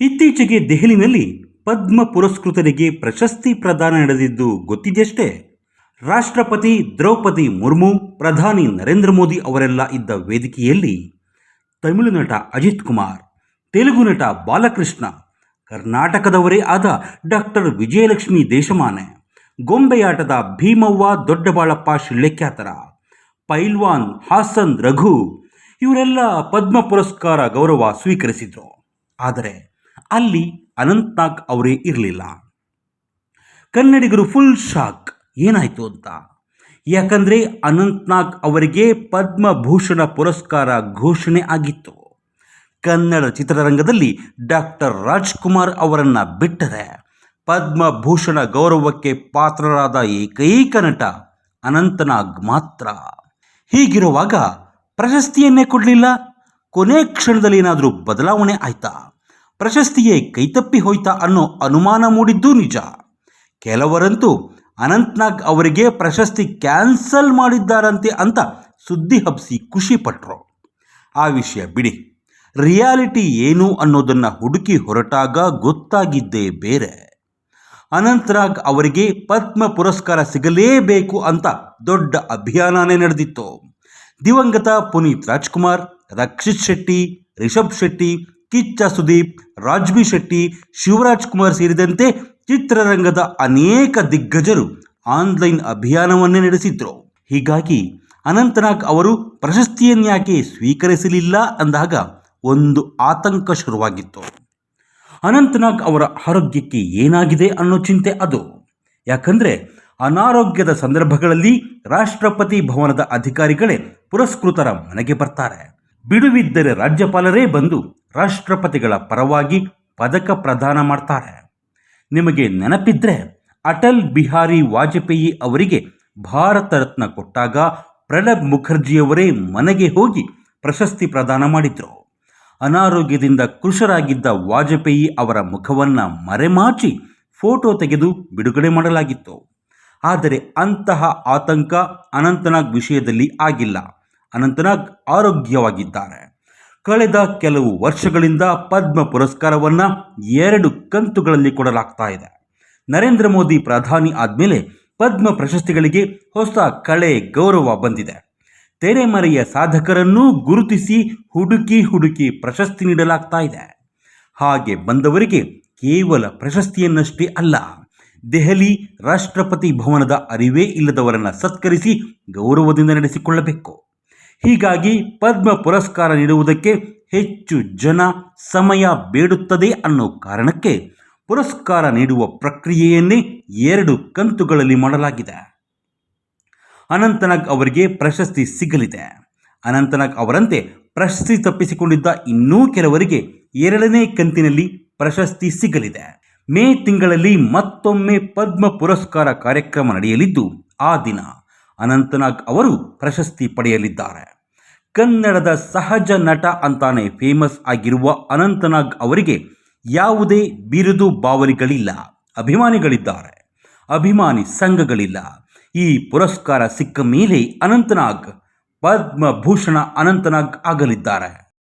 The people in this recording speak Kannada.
ಇತ್ತೀಚೆಗೆ ದೆಹಲಿನಲ್ಲಿ ಪದ್ಮ ಪುರಸ್ಕೃತರಿಗೆ ಪ್ರಶಸ್ತಿ ಪ್ರದಾನ ನಡೆದಿದ್ದು ಗೊತ್ತಿದೆಯಷ್ಟೇ? ರಾಷ್ಟ್ರಪತಿ ದ್ರೌಪದಿ ಮುರ್ಮು, ಪ್ರಧಾನಿ ನರೇಂದ್ರ ಮೋದಿ ಅವರೆಲ್ಲ ಇದ್ದ ವೇದಿಕೆಯಲ್ಲಿ ತಮಿಳು ನಟ ಅಜಿತ್ ಕುಮಾರ್, ತೆಲುಗು ನಟ ಬಾಲಕೃಷ್ಣ, ಕರ್ನಾಟಕದವರೇ ಆದ ಡಾಕ್ಟರ್ ವಿಜಯಲಕ್ಷ್ಮಿ ದೇಶಮಾನೆ, ಗೊಂಬೆಯಾಟದ ಭೀಮವ್ವ ದೊಡ್ಡಬಾಳಪ್ಪ ಶಿಳ್ಳೆಖ್ಯಾತರ ಪೈಲ್ವಾನ್ ಹಾಸನ್ ರಘು, ಇವರೆಲ್ಲ ಪದ್ಮ ಪುರಸ್ಕಾರ ಗೌರವ ಸ್ವೀಕರಿಸಿದ್ರು. ಆದರೆ ಅಲ್ಲಿ ಅನಂತ್ನಾಗ್ ಅವರೇ ಇರಲಿಲ್ಲ. ಕನ್ನಡಿಗರು ಫುಲ್ ಶಾಕ್ ಏನಾಯಿತು ಅಂತ? ಯಾಕಂದರೆ ಅನಂತ್ನಾಗ್ ಅವರಿಗೆ ಪದ್ಮಭೂಷಣ ಪುರಸ್ಕಾರ ಘೋಷಣೆ ಆಗಿತ್ತು. ಕನ್ನಡ ಚಿತ್ರರಂಗದಲ್ಲಿ ಡಾಕ್ಟರ್ ರಾಜ್ಕುಮಾರ್ ಅವರನ್ನು ಬಿಟ್ಟರೆ ಪದ್ಮಭೂಷಣ ಗೌರವಕ್ಕೆ ಪಾತ್ರರಾದ ಏಕೈಕ ನಟ ಅನಂತನಾಗ್ ಮಾತ್ರ. ಹೀಗಿರುವಾಗ ಪ್ರಶಸ್ತಿಯನ್ನೇ ಕೊಡಲಿಲ್ಲ. ಕೊನೆ ಕ್ಷಣದಲ್ಲಿ ಏನಾದರೂ ಬದಲಾವಣೆ ಆಯ್ತಾ? ಪ್ರಶಸ್ತಿಯೇ ಕೈತಪ್ಪಿ ಹೋಯ್ತಾ ಅನ್ನೋ ಅನುಮಾನ ಮೂಡಿದ್ದು ನಿಜ. ಕೆಲವರಂತೂ ಅನಂತ್ನಾಗ್ ಅವರಿಗೆ ಪ್ರಶಸ್ತಿ ಕ್ಯಾನ್ಸಲ್ ಮಾಡಿದ್ದಾರಂತೆ ಅಂತ ಸುದ್ದಿ ಹಬ್ಬಿಸಿ ಖುಷಿಪಟ್ಟರು ಆ ವಿಷಯ ಬಿಡಿ. ರಿಯಾಲಿಟಿ ಏನು ಅನ್ನೋದನ್ನು ಹುಡುಕಿ ಹೊರಟಾಗ ಗೊತ್ತಾಗಿದ್ದೇ ಬೇರೆ. ಅನಂತ್ನಾಗ್ ಅವರಿಗೆ ಪದ್ಮ ಪುರಸ್ಕಾರ ಸಿಗಲೇಬೇಕು ಅಂತ ದೊಡ್ಡ ಅಭಿಯಾನನೇ ನಡೆದಿತ್ತು. ದಿವಂಗತ ಪುನೀತ್ ರಾಜ್ಕುಮಾರ್, ರಕ್ಷಿತ್ ಶೆಟ್ಟಿ, ರಿಷಬ್ ಶೆಟ್ಟಿ ಕಿಚ್ಚ ಸುದೀಪ್ ರಾಜ್ಬಿ ಶೆಟ್ಟಿ, ಶಿವರಾಜ್ ಕುಮಾರ್ ಸೇರಿದಂತೆ ಚಿತ್ರರಂಗದ ಅನೇಕ ದಿಗ್ಗಜರು ಆನ್ಲೈನ್ ಅಭಿಯಾನವನ್ನೇ ನಡೆಸಿದ್ರು. ಹೀಗಾಗಿ ಅನಂತನಾಗ್ ಅವರು ಪ್ರಶಸ್ತಿಯನ್ಯಾಕೆ ಸ್ವೀಕರಿಸಲಿಲ್ಲ ಅಂದಾಗ ಒಂದು ಆತಂಕ ಶುರುವಾಗಿತ್ತು. ಅನಂತನಾಗ್ ಅವರ ಆರೋಗ್ಯಕ್ಕೆ ಏನಾಗಿದೆ ಅನ್ನೋ ಚಿಂತೆ ಅದು. ಯಾಕಂದರೆ ಅನಾರೋಗ್ಯದ ಸಂದರ್ಭಗಳಲ್ಲಿ ರಾಷ್ಟ್ರಪತಿ ಭವನದ ಅಧಿಕಾರಿಗಳೇ ಪುರಸ್ಕೃತರ ಮನೆಗೆ ಬರ್ತಾರೆ. ಬಿಡುವಿದ್ದರೆ ರಾಜ್ಯಪಾಲರೇ ಬಂದು ರಾಷ್ಟ್ರಪತಿಗಳ ಪರವಾಗಿ ಪದಕ ಪ್ರದಾನ ಮಾಡ್ತಾರೆ. ನಿಮಗೆ ನೆನಪಿದ್ರೆ ಅಟಲ್ ಬಿಹಾರಿ ವಾಜಪೇಯಿ ಅವರಿಗೆ ಭಾರತ ರತ್ನ ಕೊಟ್ಟಾಗ ಪ್ರಣಬ್ ಮುಖರ್ಜಿಯವರೇ ಮನೆಗೆ ಹೋಗಿ ಪ್ರಶಸ್ತಿ ಪ್ರದಾನ ಮಾಡಿದ್ರು. ಅನಾರೋಗ್ಯದಿಂದ ಕೃಶರಾಗಿದ್ದ ವಾಜಪೇಯಿ ಅವರ ಮುಖವನ್ನು ಮರೆಮಾಚಿ ಫೋಟೋ ತೆಗೆದು ಬಿಡುಗಡೆ ಮಾಡಲಾಗಿತ್ತು. ಆದರೆ ಅಂತಹ ಆತಂಕ ಅನಂತನಾಗ್ ವಿಷಯದಲ್ಲಿ ಆಗಿಲ್ಲ. ಅನಂತನಾಗ್ ಆರೋಗ್ಯವಾಗಿದ್ದಾರೆ. ಕಳೆದ ಕೆಲವು ವರ್ಷಗಳಿಂದ ಪದ್ಮ ಪುರಸ್ಕಾರವನ್ನು ಎರಡು ಕಂತುಗಳಲ್ಲಿ ಕೊಡಲಾಗ್ತಾ ಇದೆ. ನರೇಂದ್ರ ಮೋದಿ ಪ್ರಧಾನಿ ಆದಮೇಲೆ ಪದ್ಮ ಪ್ರಶಸ್ತಿಗಳಿಗೆ ಹೊಸ ಕಳೆ ಗೌರವ ಬಂದಿದೆ. ತೆರೆಮರೆಯ ಸಾಧಕರನ್ನೂ ಗುರುತಿಸಿ ಹುಡುಕಿ ಹುಡುಕಿ ಪ್ರಶಸ್ತಿ ನೀಡಲಾಗ್ತಾ ಇದೆ. ಹಾಗೆ ಬಂದವರಿಗೆ ಕೇವಲ ಪ್ರಶಸ್ತಿಯನ್ನಷ್ಟೇ ಅಲ್ಲ, ದೆಹಲಿ ರಾಷ್ಟ್ರಪತಿ ಭವನದ ಅರಿವೇ ಇಲ್ಲದವರನ್ನು ಸತ್ಕರಿಸಿ ಗೌರವದಿಂದ ನಡೆಸಿಕೊಳ್ಳಬೇಕು. ಹೀಗಾಗಿ ಪದ್ಮ ಪುರಸ್ಕಾರ ನೀಡುವುದಕ್ಕೆ ಹೆಚ್ಚು ಜನ ಸಮಯ ಬೇಡುತ್ತದೆ ಅನ್ನೋ ಕಾರಣಕ್ಕೆ ಪುರಸ್ಕಾರ ನೀಡುವ ಪ್ರಕ್ರಿಯೆಯನ್ನೇ ಎರಡು ಕಂತುಗಳಲ್ಲಿ ಮಾಡಲಾಗಿದೆ. ಅನಂತನಾಗ್ ಅವರಿಗೆ ಪ್ರಶಸ್ತಿ ಸಿಗಲಿದೆ. ಅನಂತನಾಗ್ ಅವರಂತೆ ಪ್ರಶಸ್ತಿ ತಪ್ಪಿಸಿಕೊಂಡಿದ್ದ ಇನ್ನೂ ಕೆಲವರಿಗೆ ಎರಡನೇ ಕಂತಿನಲ್ಲಿ ಪ್ರಶಸ್ತಿ ಸಿಗಲಿದೆ. ಮೇ ತಿಂಗಳಲ್ಲಿ ಮತ್ತೊಮ್ಮೆ ಪದ್ಮ ಪುರಸ್ಕಾರ ಕಾರ್ಯಕ್ರಮ ನಡೆಯಲಿದ್ದು, ಆ ದಿನ ಅನಂತನಾಗ್ ಅವರು ಪ್ರಶಸ್ತಿ ಪಡೆಯಲಿದ್ದಾರೆ. ಕನ್ನಡದ ಸಹಜ ನಟ ಅಂತಾನೆ ಫೇಮಸ್ ಆಗಿರುವ ಅನಂತನಾಗ್ ಅವರಿಗೆ ಯಾವುದೇ ಬಿರುದು ಬಾವಲಿಗಳಿಲ್ಲ. ಅಭಿಮಾನಿಗಳಿದ್ದಾರೆ. ಅಭಿಮಾನಿ ಸಂಘಗಳಿಲ್ಲ. ಈ ಪುರಸ್ಕಾರ ಸಿಕ್ಕ ಮೇಲೆ ಅನಂತನಾಗ್, ಪದ್ಮಭೂಷಣ ಅನಂತನಾಗ್ ಆಗಲಿದ್ದಾರೆ.